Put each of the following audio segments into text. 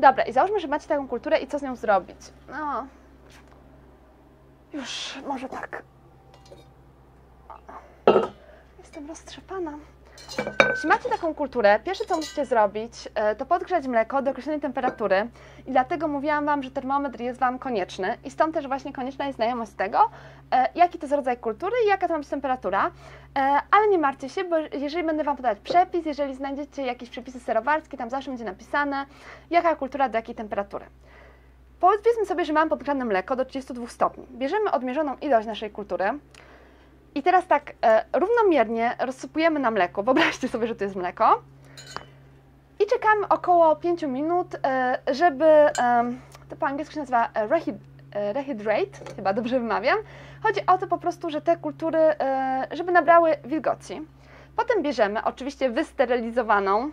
Dobra, i załóżmy, że macie taką kulturę i co z nią zrobić? No. Już, może tak. Jestem roztrzepana. Jeśli macie taką kulturę, pierwsze co musicie zrobić, e, to podgrzać mleko do określonej temperatury i dlatego mówiłam Wam, że termometr jest Wam konieczny i stąd też właśnie konieczna jest znajomość tego, e, jaki to jest rodzaj kultury i jaka to ma być temperatura, E, ale nie martwcie się, bo jeżeli będę Wam podawać przepis, jeżeli znajdziecie jakieś przepisy serowarskie, tam zawsze będzie napisane, jaka kultura do jakiej temperatury. Powiedzmy sobie, że mam podgrzane mleko do 32 stopni. Bierzemy odmierzoną ilość naszej kultury i teraz tak e, równomiernie rozsypujemy na mleko. Wyobraźcie sobie, że to jest mleko. I czekamy około 5 minut, e, żeby, to po angielsku się nazywa e, rehyd, rehydrate, chyba dobrze wymawiam. Chodzi o to po prostu, że te kultury, żeby nabrały wilgoci. Potem bierzemy oczywiście wysterylizowaną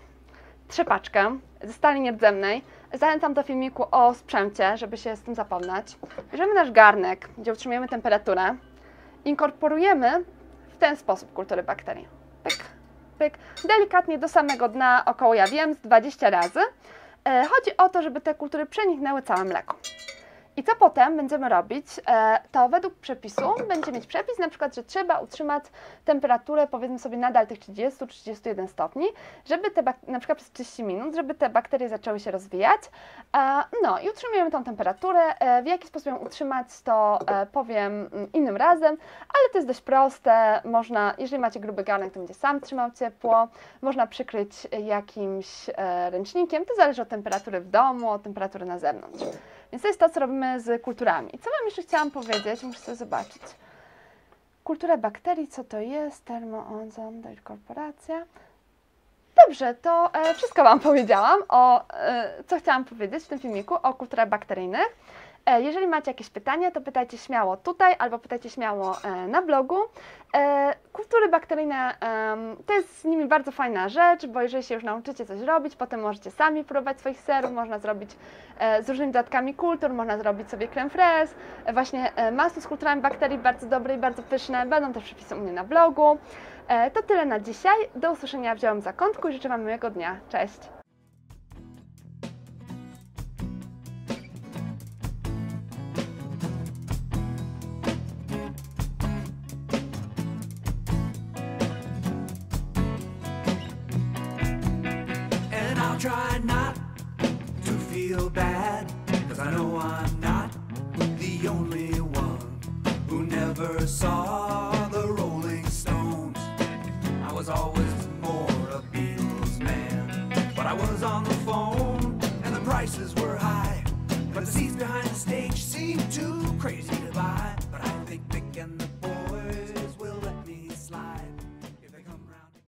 trzepaczkę ze stali nierdzewnej. Zachęcam do filmiku o sprzęcie, żeby się z tym zapoznać. Bierzemy nasz garnek, gdzie utrzymujemy temperaturę. Inkorporujemy w ten sposób kultury bakterii. Pyk, pyk. Delikatnie do samego dna, około ja wiem, z 20 razy. E, Chodzi o to, żeby te kultury przeniknęły całe mleko. I co potem będziemy robić? E, To według przepisu będzie mieć przepis na przykład, że trzeba utrzymać temperaturę powiedzmy sobie nadal tych 30-31 stopni, żeby te na przykład przez 30 minut, żeby te bakterie zaczęły się rozwijać. E, No i utrzymujemy tą temperaturę. E, W jaki sposób ją utrzymać, to powiem mm, innym razem, ale to jest dość proste. Można, jeżeli macie gruby garnek, to będzie sam trzymał ciepło. Można przykryć jakimś ręcznikiem. To zależy od temperatury w domu, od temperatury na zewnątrz. Więc to jest to, co robimy z kulturami. Co Wam jeszcze chciałam powiedzieć? Muszę sobie zobaczyć. Kultura bakterii, co to jest? Termoozon, korporacja. Dobrze, to e, wszystko Wam powiedziałam o, e, co chciałam powiedzieć w tym filmiku o kulturach bakteryjnych. E, jeżeli macie jakieś pytania, to pytajcie śmiało tutaj albo pytajcie śmiało e, na blogu. E, kultury bakteryjne to jest z nimi bardzo fajna rzecz, bo jeżeli się już nauczycie coś robić, potem możecie sami próbować swoich serów, można zrobić z różnymi dodatkami kultur, można zrobić sobie creme fraise, właśnie masło z kulturami bakterii bardzo dobre i bardzo pyszne, będą też przepisy u mnie na blogu. To tyle na dzisiaj, do usłyszenia w Zielonym Zakątku i życzę Wam miłego dnia, cześć! I'll try not to feel bad, cause I know I'm not the only one who never saw the Rolling Stones. I was always more a Beatles man, but I was on the phone and the prices were high. But the seats behind the stage